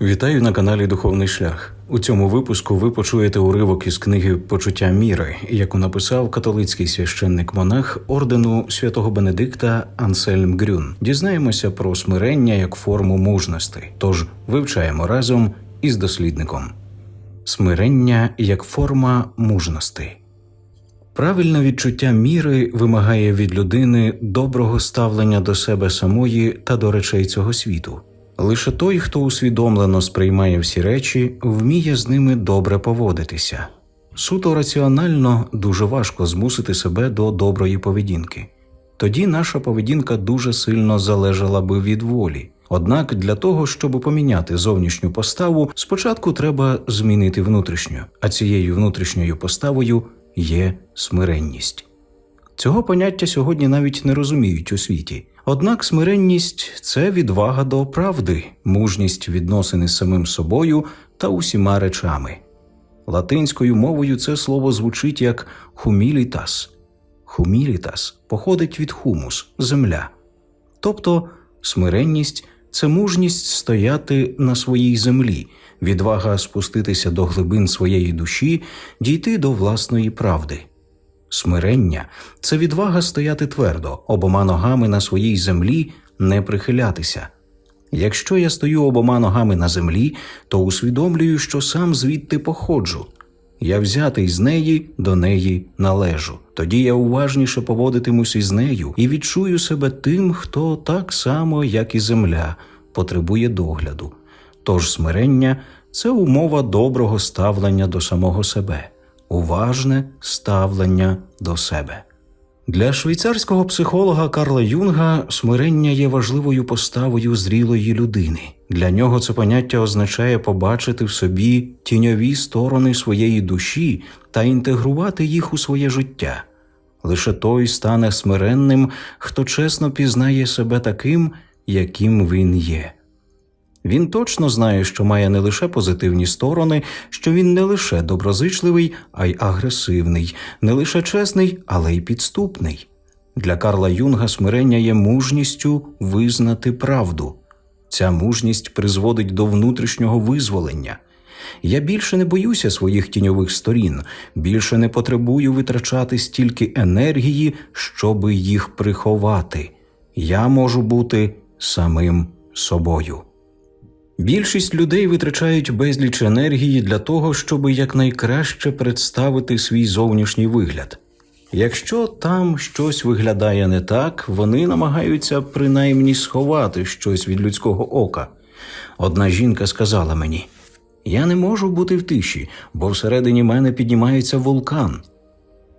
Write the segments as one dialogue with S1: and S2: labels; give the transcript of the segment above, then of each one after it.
S1: Вітаю на каналі Духовний Шлях. У цьому випуску ви почуєте уривок із книги Почуття міри, яку написав католицький священник-монах ордену святого Бенедикта Ансельм Грюн. Дізнаємося про смирення як форму мужності. Тож вивчаємо разом із дослідником. Смирення як форма мужності. Правильне відчуття міри вимагає від людини доброго ставлення до себе самої та до речей цього світу. Лише той, хто усвідомлено сприймає всі речі, вміє з ними добре поводитися. Суто раціонально дуже важко змусити себе до доброї поведінки. Тоді наша поведінка дуже сильно залежала би від волі. Однак для того, щоб поміняти зовнішню поставу, спочатку треба змінити внутрішню, а цією внутрішньою поставою є смиренність. Цього поняття сьогодні навіть не розуміють у світі. Однак смиренність це відвага до правди, мужність відносини з самим собою та усіма речами. Латинською мовою це слово звучить як хумілітас. Хумілітас походить від хумус земля. Тобто смиренність це мужність стояти на своїй землі, відвага спуститися до глибин своєї душі, дійти до власної правди. Смирення це відвага стояти твердо, обома ногами на своїй землі, не прихилятися. Якщо я стою обома ногами на землі, то усвідомлюю, що сам звідти походжу. Я взятий з неї до неї належу. Тоді я уважніше поводитимусь із нею і відчую себе тим, хто так само, як і земля, потребує догляду. Тож смирення це умова доброго ставлення до самого себе уважне ставлення до себе. Для швейцарського психолога Карла Юнга смирення є важливою поставою зрілої людини. Для нього це поняття означає побачити в собі тіньові сторони своєї душі та інтегрувати їх у своє життя. Лише той стане смиренним, хто чесно пізнає себе таким, яким він є. Він точно знає, що має не лише позитивні сторони, що він не лише доброзичливий, а й агресивний, не лише чесний, але й підступний. Для Карла Юнга смирення є мужністю визнати правду. Ця мужність призводить до внутрішнього визволення. Я більше не боюся своїх тіньових сторін, більше не потребую витрачати стільки енергії, щоби їх приховати. Я можу бути самим собою. Більшість людей витрачають безліч енергії для того, щоб якнайкраще представити свій зовнішній вигляд. Якщо там щось виглядає не так, вони намагаються принаймні сховати щось від людського ока. Одна жінка сказала мені: Я не можу бути в тиші, бо всередині мене піднімається вулкан.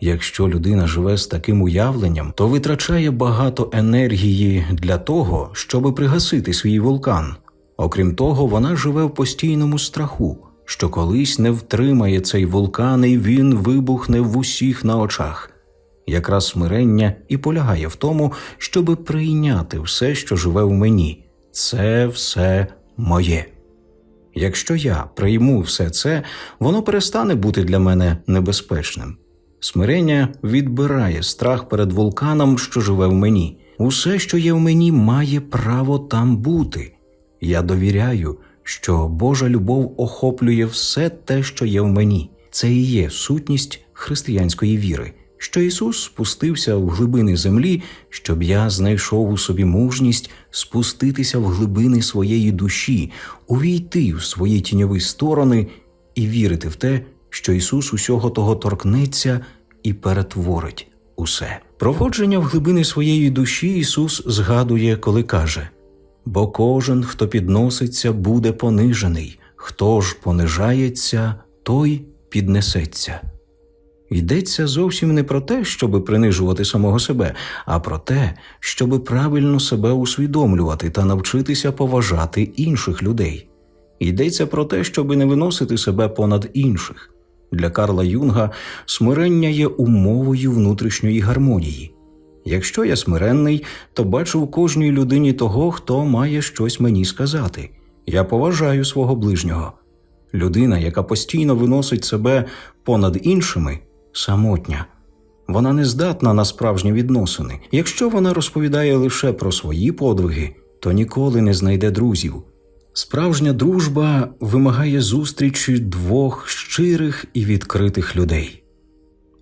S1: Якщо людина живе з таким уявленням, то витрачає багато енергії для того, щоб пригасити свій вулкан. Окрім того, вона живе в постійному страху, що колись не втримає цей вулкан, і він вибухне в усіх на очах. Якраз смирення і полягає в тому, щоби прийняти все, що живе в мені. Це все моє. Якщо я прийму все це, воно перестане бути для мене небезпечним. Смирення відбирає страх перед вулканом, що живе в мені. Усе, що є в мені, має право там бути. Я довіряю, що Божа любов охоплює все те, що є в мені. Це і є сутність християнської віри, що Ісус спустився в глибини землі, щоб я знайшов у собі мужність спуститися в глибини своєї душі, увійти в свої тіньові сторони і вірити в те, що Ісус усього того торкнеться і перетворить усе. Проводження в глибини своєї душі Ісус згадує, коли каже. Бо кожен, хто підноситься, буде понижений, хто ж понижається, той піднесеться. Йдеться зовсім не про те, щоби принижувати самого себе, а про те, щоби правильно себе усвідомлювати та навчитися поважати інших людей. Йдеться про те, щоби не виносити себе понад інших. Для Карла Юнга смирення є умовою внутрішньої гармонії. Якщо я смиренний, то бачу в кожній людині того, хто має щось мені сказати. Я поважаю свого ближнього. Людина, яка постійно виносить себе понад іншими, самотня. Вона не здатна на справжні відносини. Якщо вона розповідає лише про свої подвиги, то ніколи не знайде друзів. Справжня дружба вимагає зустрічі двох щирих і відкритих людей.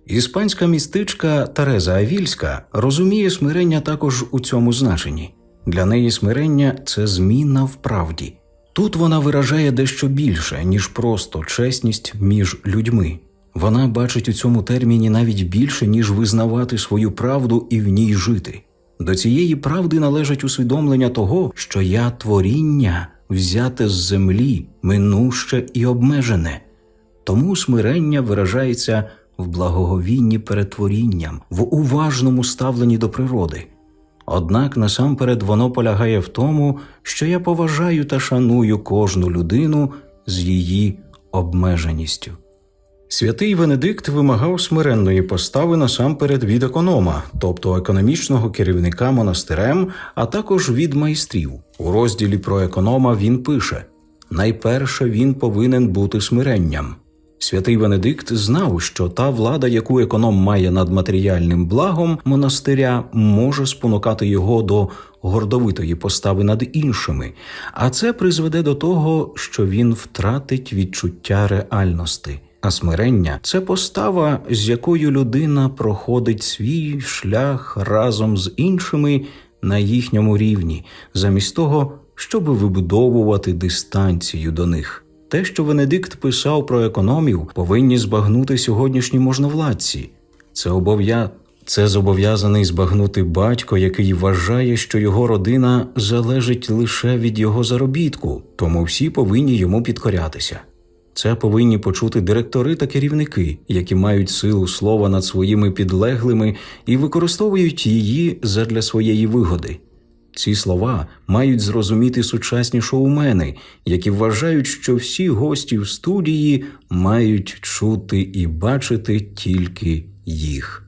S1: Іспанська містичка Тереза Авільська розуміє смирення також у цьому значенні. Для неї смирення це зміна в правді. Тут вона виражає дещо більше, ніж просто чесність між людьми. Вона бачить у цьому терміні навіть більше, ніж визнавати свою правду і в ній жити. До цієї правди належить усвідомлення того, що я творіння, взяте з землі, минуще і обмежене. Тому смирення виражається в благоговінні перед творінням, в уважному ставленні до природи. Однак насамперед воно полягає в тому, що я поважаю та шаную кожну людину з її обмеженістю. Святий Венедикт вимагав смиренної постави насамперед від економа, тобто економічного керівника монастирем, а також від майстрів. У розділі про економа він пише: найперше він повинен бути смиренням. Святий Венедикт знав, що та влада, яку економ має над матеріальним благом монастиря, може спонукати його до гордовитої постави над іншими, а це призведе до того, що він втратить відчуття реальності. А смирення це постава, з якою людина проходить свій шлях разом з іншими на їхньому рівні, замість того, щоб вибудовувати дистанцію до них. Те, що Венедикт писав про економів, повинні збагнути сьогоднішні можновладці. Це обов'я... Це зобов'язаний збагнути батько, який вважає, що його родина залежить лише від його заробітку, тому всі повинні йому підкорятися. Це повинні почути директори та керівники, які мають силу слова над своїми підлеглими і використовують її задля своєї вигоди. Ці слова мають зрозуміти сучасні шоумени, які вважають, що всі гості в студії мають чути і бачити тільки їх.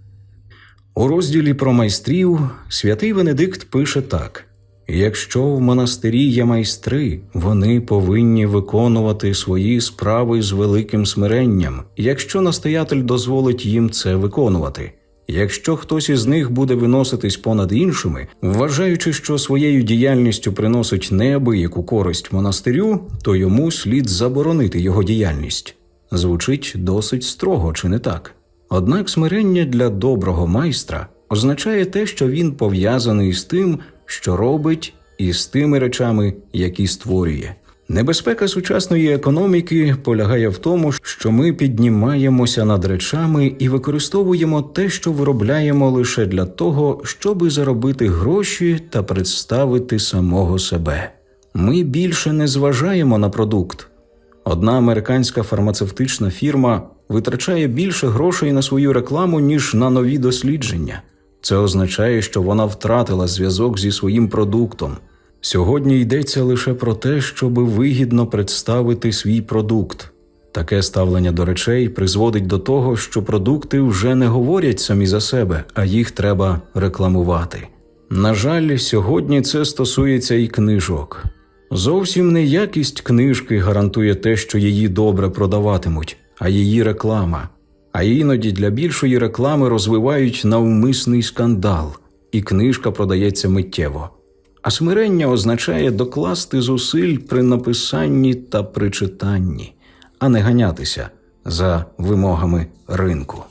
S1: У розділі про майстрів святий Венедикт пише так: якщо в монастирі є майстри, вони повинні виконувати свої справи з великим смиренням, якщо настоятель дозволить їм це виконувати. Якщо хтось із них буде виноситись понад іншими, вважаючи, що своєю діяльністю приносить неабияку користь монастирю, то йому слід заборонити його діяльність. Звучить досить строго, чи не так? Однак смирення для доброго майстра означає те, що він пов'язаний з тим, що робить, і з тими речами, які створює. Небезпека сучасної економіки полягає в тому, що ми піднімаємося над речами і використовуємо те, що виробляємо лише для того, щоби заробити гроші та представити самого себе. Ми більше не зважаємо на продукт. Одна американська фармацевтична фірма витрачає більше грошей на свою рекламу, ніж на нові дослідження. Це означає, що вона втратила зв'язок зі своїм продуктом. Сьогодні йдеться лише про те, щоб вигідно представити свій продукт. Таке ставлення до речей призводить до того, що продукти вже не говорять самі за себе, а їх треба рекламувати. На жаль, сьогодні це стосується і книжок. Зовсім не якість книжки гарантує те, що її добре продаватимуть, а її реклама. А іноді для більшої реклами розвивають навмисний скандал, і книжка продається миттєво. А смирення означає докласти зусиль при написанні та при читанні, а не ганятися за вимогами ринку.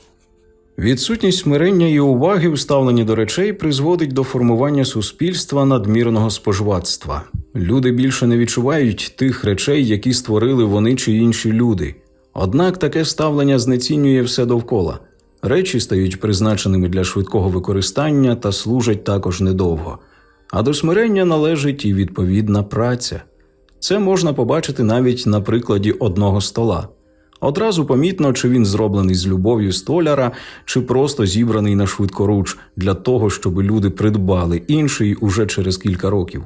S1: Відсутність смирення і уваги в ставленні до речей призводить до формування суспільства надмірного споживацтва. Люди більше не відчувають тих речей, які створили вони чи інші люди. Однак таке ставлення знецінює все довкола. Речі стають призначеними для швидкого використання та служать також недовго. А до смирення належить і відповідна праця. Це можна побачити навіть на прикладі одного стола. Одразу помітно, чи він зроблений з любов'ю столяра, чи просто зібраний на швидкоруч для того, щоб люди придбали інший уже через кілька років.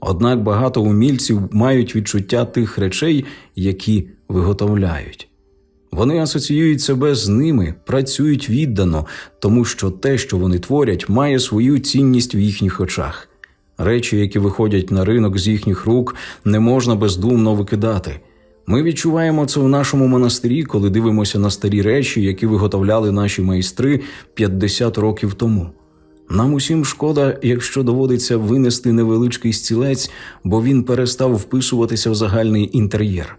S1: Однак багато умільців мають відчуття тих речей, які виготовляють. Вони асоціюють себе з ними, працюють віддано, тому що те, що вони творять, має свою цінність в їхніх очах. Речі, які виходять на ринок з їхніх рук, не можна бездумно викидати. Ми відчуваємо це в нашому монастирі, коли дивимося на старі речі, які виготовляли наші майстри 50 років тому. Нам усім шкода, якщо доводиться винести невеличкий стілець, бо він перестав вписуватися в загальний інтер'єр.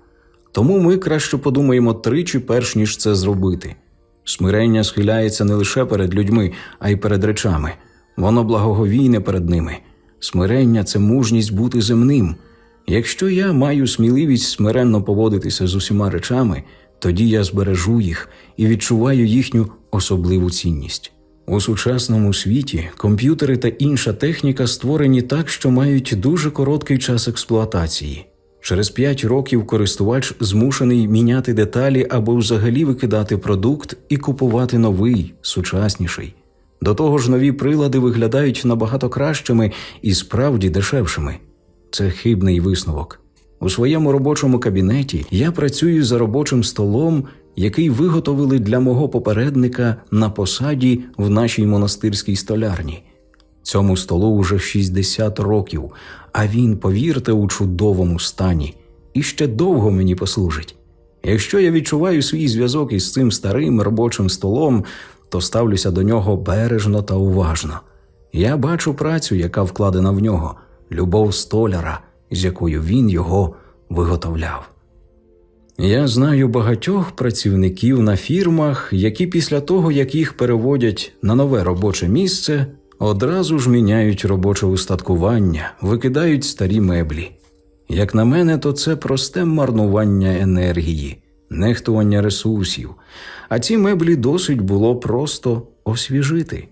S1: Тому ми краще подумаємо тричі, перш ніж це зробити. Смирення схиляється не лише перед людьми, а й перед речами. Воно благоговійне перед ними. Смирення це мужність бути земним. Якщо я маю сміливість смиренно поводитися з усіма речами, тоді я збережу їх і відчуваю їхню особливу цінність. У сучасному світі комп'ютери та інша техніка створені так, що мають дуже короткий час експлуатації. Через 5 років користувач змушений міняти деталі або взагалі викидати продукт і купувати новий, сучасніший. До того ж, нові прилади виглядають набагато кращими і справді дешевшими. Це хибний висновок. У своєму робочому кабінеті я працюю за робочим столом, який виготовили для мого попередника на посаді в нашій монастирській столярні. Цьому столу уже 60 років, а він, повірте, у чудовому стані і ще довго мені послужить. Якщо я відчуваю свій зв'язок із цим старим робочим столом, то ставлюся до нього бережно та уважно. Я бачу працю, яка вкладена в нього, любов столяра, з якою він його виготовляв. Я знаю багатьох працівників на фірмах, які після того, як їх переводять на нове робоче місце, одразу ж міняють робоче устаткування, викидають старі меблі. Як на мене, то це просте марнування енергії, нехтування ресурсів, а ці меблі досить було просто освіжити.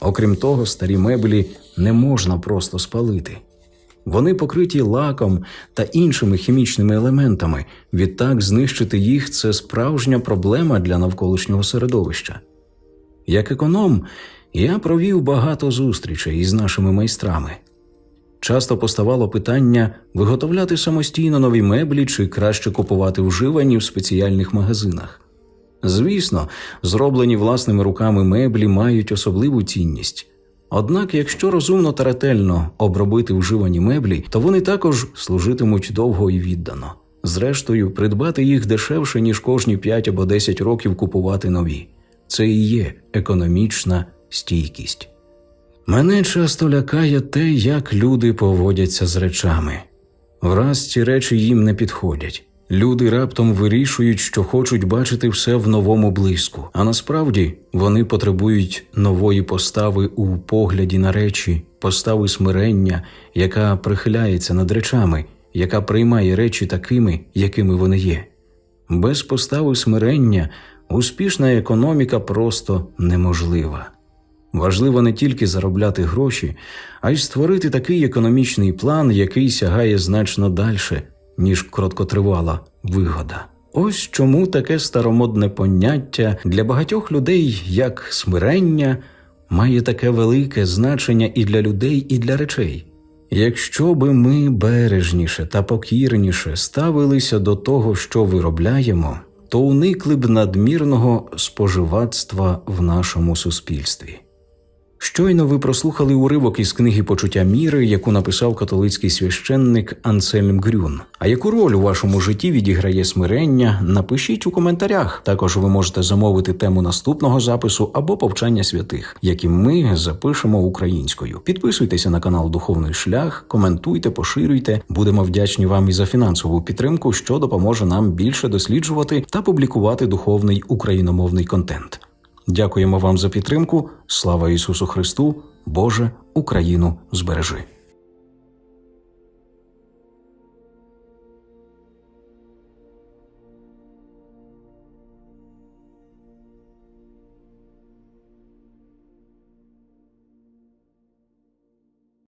S1: Окрім того, старі меблі не можна просто спалити. Вони покриті лаком та іншими хімічними елементами. Відтак знищити їх це справжня проблема для навколишнього середовища. Як економ, я провів багато зустрічей із нашими майстрами. Часто поставало питання виготовляти самостійно нові меблі чи краще купувати вживані в спеціальних магазинах. Звісно, зроблені власними руками меблі мають особливу цінність. Однак, якщо розумно та ретельно обробити вживані меблі, то вони також служитимуть довго і віддано. Зрештою, придбати їх дешевше, ніж кожні 5 або 10 років купувати нові. Це і є економічна стійкість. Мене часто лякає те, як люди поводяться з речами. Враз ці речі їм не підходять. Люди раптом вирішують, що хочуть бачити все в новому блиску, а насправді вони потребують нової постави у погляді на речі, постави смирення, яка прихиляється над речами, яка приймає речі такими, якими вони є. Без постави смирення успішна економіка просто неможлива. Важливо не тільки заробляти гроші, а й створити такий економічний план, який сягає значно дальше, ніж короткотривала вигода. Ось чому таке старомодне поняття для багатьох людей, як смирення, має таке велике значення і для людей, і для речей. Якщо би ми бережніше та покірніше ставилися до того, що виробляємо, то уникли б надмірного споживацтва в нашому суспільстві. Щойно ви прослухали уривок із книги Почуття міри, яку написав католицький священник Ансельм Грюн. А яку роль у вашому житті відіграє смирення? Напишіть у коментарях. Також ви можете замовити тему наступного запису або повчання святих, які ми запишемо українською. Підписуйтеся на канал Духовний Шлях, коментуйте, поширюйте. Будемо вдячні вам і за фінансову підтримку, що допоможе нам більше досліджувати та публікувати духовний україномовний контент. Дякуємо вам за підтримку. Слава Ісусу Христу! Боже, Україну збережи!